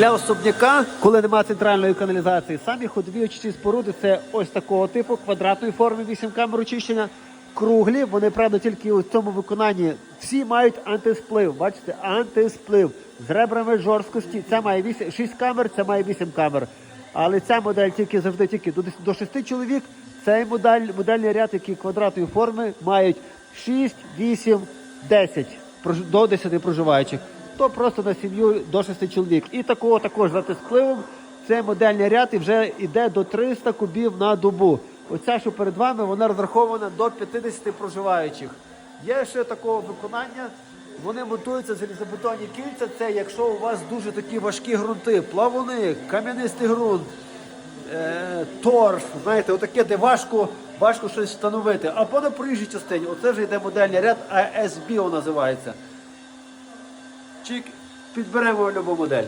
Для особняка, коли немає центральної каналізації, самі ходові очисні споруди це ось такого типу, квадратної форми, 8 камер очищення. Круглі, вони правда тільки у цьому виконанні всі мають антисплив. Бачите, антисплив з ребрами жорсткості. Це має 8, 6 камер, це має 8 камер. Але ця модель тільки завжди тільки до, 10 до 6 чоловік. Цей модель, модельний ряд, який квадратної форми, мають 6, 8, 10 прож- до 10 проживаючих. То просто на сім'ю до 6 чоловік. І такого також з антиспливом. Це модельний ряд і вже йде до 300 кубів на добу. Оця, що перед вами, вона розрахована до 50 проживаючих. Є ще такого виконання. Вони монтуються залізобетонні кільця. Це якщо у вас дуже такі важкі ґрунти, плавуни, кам'янистий ґрунт, е, торф, знаєте, отаке, де важко, важко щось встановити. Або на проїжджій частині, оце вже йде модельний ряд, ASBO називається. Чик, підберемо любу модель.